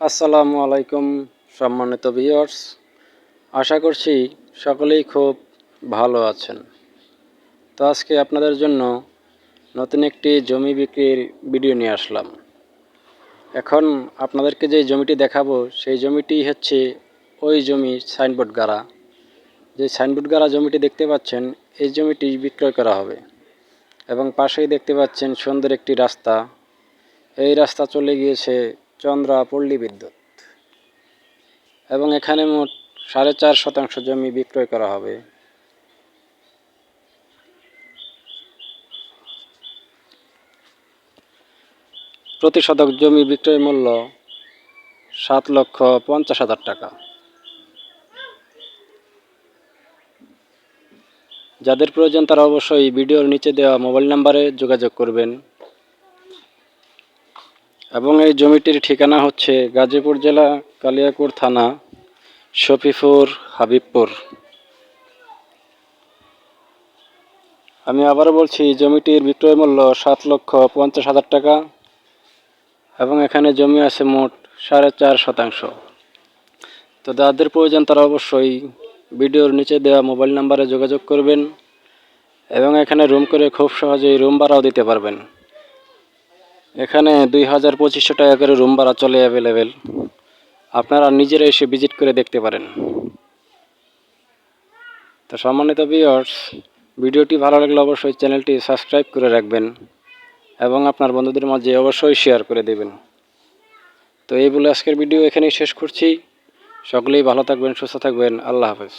আসসালামু আলাইকুম, সম্মানিত ভিউয়ার্স আশা করছি সকলেই খুব ভালো আছেন। তো আজকে আপনাদের জন্য নতুন একটি জমি বিক্রির ভিডিও নিয়ে আসলাম। এখন আপনাদেরকে যে জমিটি দেখাবো, সেই জমিটি হচ্ছে ওই জমি সাইনবোর্ড গাড়া। যে সাইনবোর্ড গাড়া জমিটি দেখতে পাচ্ছেন, এই জমিটি বিক্রয় করা হবে। এবং পাশেই দেখতে পাচ্ছেন সুন্দর একটি রাস্তা। এই রাস্তা চলে গিয়েছে চন্দ্রা পল্লী বিদ্যুৎ। এবং এখানে মোট সাড়ে চার শতাংশ জমি বিক্রয় করা হবে। প্রতি শতক জমি বিক্রয় মূল্য সাত লক্ষ পঞ্চাশ হাজার টাকা। যাদের প্রয়োজন তারা অবশ্যই ভিডিওর নিচে দেওয়া মোবাইল নাম্বারে যোগাযোগ করবেন। এবং এই জমিটির ঠিকানা হচ্ছে গাজীপুর জেলা কালিয়াকুর থানা শফিপুর হাবিবপুর। আমি আবারও বলছি জমিটির বিক্রয় মূল্য সাত লক্ষ পঞ্চাশ হাজার টাকা এবং এখানে জমি আছে মোট সাড়ে চার শতাংশ। তো যাদের প্রয়োজন তারা অবশ্যই ভিডিওর নিচে দেওয়া মোবাইল নাম্বারে যোগাযোগ করবেন এবং এখানে রুম করে খুব সহজেই রুম ভাড়াও দিতে পারবেন। এখানে দুই হাজার পঁচিশশো টাকা করে রুম ভাড়া চলে অ্যাভেলেবেল আপনারা নিজেরা এসে ভিজিট করে দেখতে পারেন। তো সম্মানিত ভিউয়ার্স ভিডিওটি ভালো লাগলে অবশ্যই চ্যানেলটি সাবস্ক্রাইব করে রাখবেন এবং আপনার বন্ধুদের মাঝে অবশ্যই শেয়ার করে দেবেন। তো এই বলে আজকের ভিডিও এখানেই শেষ করছি। সকলেই ভালো থাকবেন, সুস্থ থাকবেন। আল্লাহ হাফেজ।